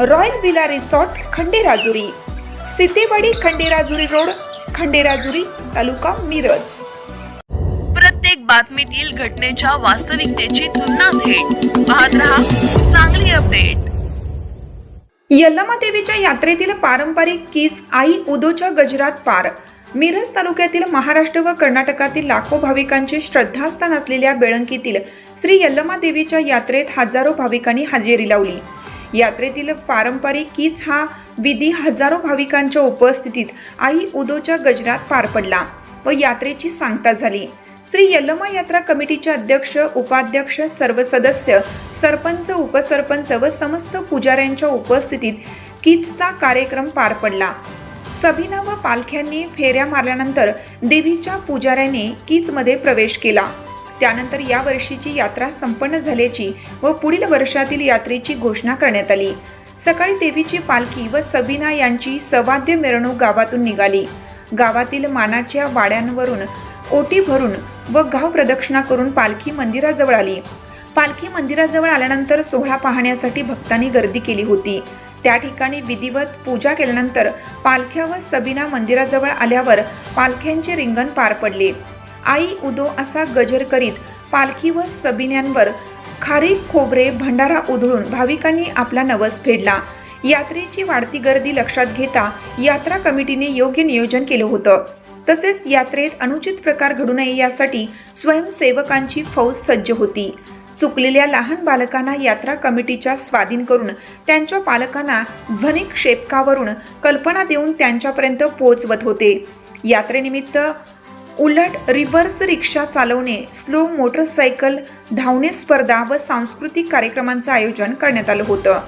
Royal villa resort Khanderajuri. Sitewadi Khanderajuri road Khanderajuri taluka Miraj. प्रत्येक बातमीतील घटनेच्या वास्तविकतेची तुलना थेट. पाहत रहा चांगली अपडेट. यल्लमा देवीच्या यात्रेतील पारंपरिक कीच आई उदोच्या गजरात पार. मिरज तालुक्यातील महाराष्ट्र व कर्नाटकातील लाखो भाविकांचे श्रद्धास्थान असलेल्या बेळंकीतील श्री यल्लमा देवीच्या यात्रेत हजारो भाविकांनी हजेरी लावली. यात्रेतील पारंपरिक कीच हा विधी हजारो भाविकांच्या उपस्थितीत आई उदोच्या गजरात पार पडला व यात्रेची सांगता झाली. श्री यल्लमा यात्रा कमिटीचे अध्यक्ष उपाध्यक्ष सर्व सदस्य सरपंच उपसरपंच व समस्त पुजाऱ्यांच्या उपस्थितीत किचचा कार्यक्रम पार पडला. सभिना व पालख्यांनी फेऱ्या मारल्यानंतर देवीच्या पुजाऱ्याने किचमध्ये प्रवेश केला. त्यानंतर या वर्षीची यात्रा संपन्न झाल्याची व पुढील वर्षातील यात्रेची घोषणा करण्यात आली. सकाळी देवीची पालखी व सबिना यांची सवाद्य मिरवणूक गावातून निघाली. गावातील मानाच्या वाड्यांवरून ओटी भरून व गाव प्रदक्षिणा करून पालखी मंदिराजवळ आली. पालखी मंदिराजवळ आल्यानंतर सोहळा पाहण्यासाठी भक्तांनी गर्दी केली होती. त्या ठिकाणी विधिवत पूजा केल्यानंतर पालख्या व सबिना मंदिराजवळ आल्यावर पालख्यांचे रिंगण पार पडले. आई उदो असा गजर करीत पालखी व सबिन्यांवर खारी खोबरे भंडारा उधळून भाविकांनी आपला नवस फेडला. यात्रेची वाढती गर्दी लक्षात घेता यात्रा कमिटीने योग्य नियोजन केलं होतं. तसेच यात्रेत अनुचित प्रकार घडू नये यासाठी स्वयंसेवकांची फौज सज्ज होती. चुकलेल्या लहान बालकांना यात्रा कमिटीच्या स्वाधीन करून त्यांच्या पालकांना ध्वनिक्षेपकावरून कल्पना देऊन त्यांच्यापर्यंत पोहोचवत होते. यात्रेनिमित्त उलट रिव्हर्स रिक्षा चालवणे स्लो मोटरसायकल धावणे स्पर्धा व सांस्कृतिक कार्यक्रमांचं आयोजन करण्यात आलं होतं.